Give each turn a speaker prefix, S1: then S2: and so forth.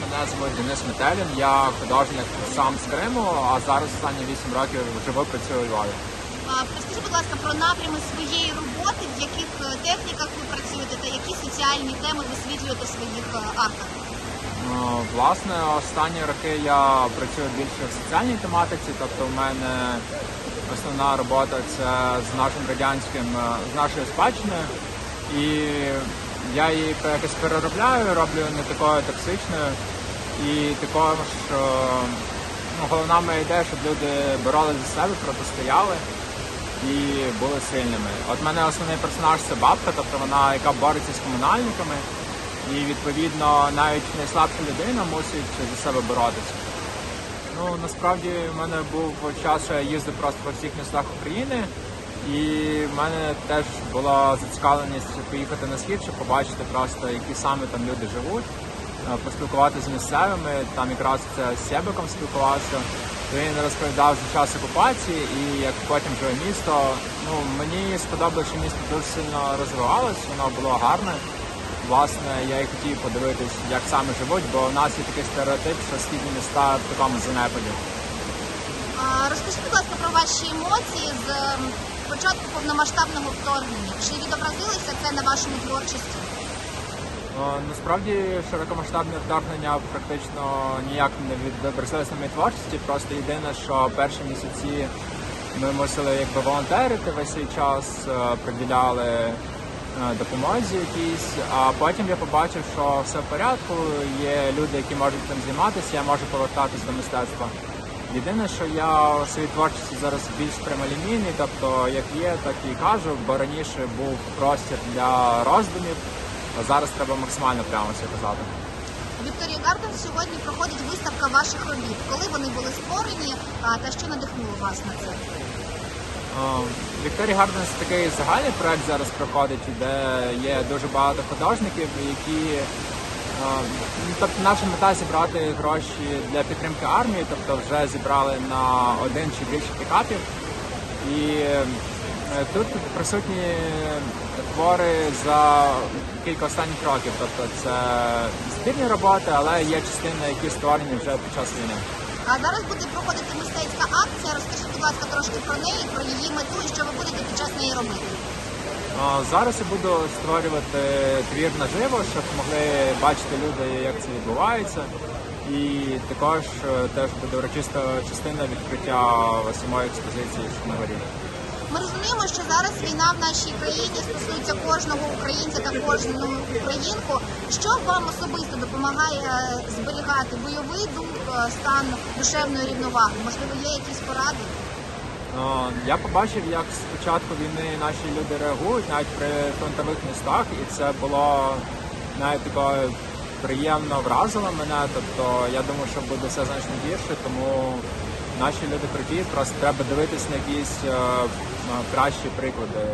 S1: Мене звуть Денис Метелін. Я художник сам з Криму, а зараз останні 8 років живу працюю у Львові.
S2: Розкажи, будь ласка, про напрями своєї роботи, в яких е, техніках ви працюєте та які соціальні теми висвітлюєте в своїх е, арках.
S1: Ну, Власне, останні роки я працюю більше в соціальній тематиці, тобто в мене основна робота це з нашим радянським, е, з нашою спадщиною. І я її якось переробляю, роблю не такою токсичною. І також ну, головна моя ідея, щоб люди боролися за себе, протистояли і були сильними. От мене основний персонаж це бабка, тобто вона, яка бореться з комунальниками. І відповідно навіть найслабша людина мусить за себе боротися. Ну насправді в мене був час, що я їздив просто по всіх містах України, і в мене теж була зацікавленість поїхати на схід, щоб побачити просто, які саме там люди живуть, е, поспілкуватися з місцевими. Там якраз це з Себеком спілкувався. Він розповідав за час окупації і як потім живе місто. Ну мені сподобалося, що місто дуже сильно розвивалось, воно було гарне. Власне, я і хотів подивитись, як саме живуть, бо у нас є такий стереотип, що східні міста в такому занепаді.
S2: А, Розкажи, будь ласка, про ваші емоції з ем, початку повномасштабного вторгнення. Чи відобразилося це на вашому творчості?
S1: Е, Насправді широкомасштабне вторгнення практично ніяк не відобразилось на моїй творчості. Просто єдине, що перші місяці ми мусили якби волонтерити весь цей час, е, приділяли е, допомозі якійсь, а потім я побачив, що все в порядку, є люди, які можуть цим займатися, я можу повертатись до мистецтва. Єдине, що я у своїй творчості зараз більш прямолінійний, тобто як є, так і кажу, бо раніше був простір для роздумів, а зараз треба максимально прямо все казати.
S2: У Вікторії Гарден сьогодні проходить виставка ваших робіт. Коли вони були створені та що надихнуло вас на це?
S1: Вікторія Гарденс такий загальний проект зараз проходить, де є дуже багато художників, які тобто наша мета зібрати гроші для підтримки армії, тобто вже зібрали на один чи більше пікапів. І е, тут присутні твори за кілька останніх років. Тобто це збірні роботи, але є частини, які створені вже під час війни.
S2: А зараз буде проходити мистецька акція. Розкажи, будь ласка, трошки про неї, про її мету і що ви будете під час неї робити.
S1: Зараз я буду створювати твір наживо, щоб могли бачити люди, як це відбувається. І також е, теж буде урочиста частина відкриття самої експозиції горі.
S2: Ми розуміємо, що зараз війна в нашій країні стосується кожного українця та кожну українку. Що вам особисто допомагає е, зберігати бойовий дух, е, стан душевної рівноваги? Можливо, є якісь поради?
S1: А, Я побачив, як з початку війни наші люди реагують навіть при фронтових містах, і це було навіть таке приємно вразило мене. Тобто я думаю, що буде все значно гірше, тому наші люди круті, просто треба дивитись на якісь е, кращі приклади.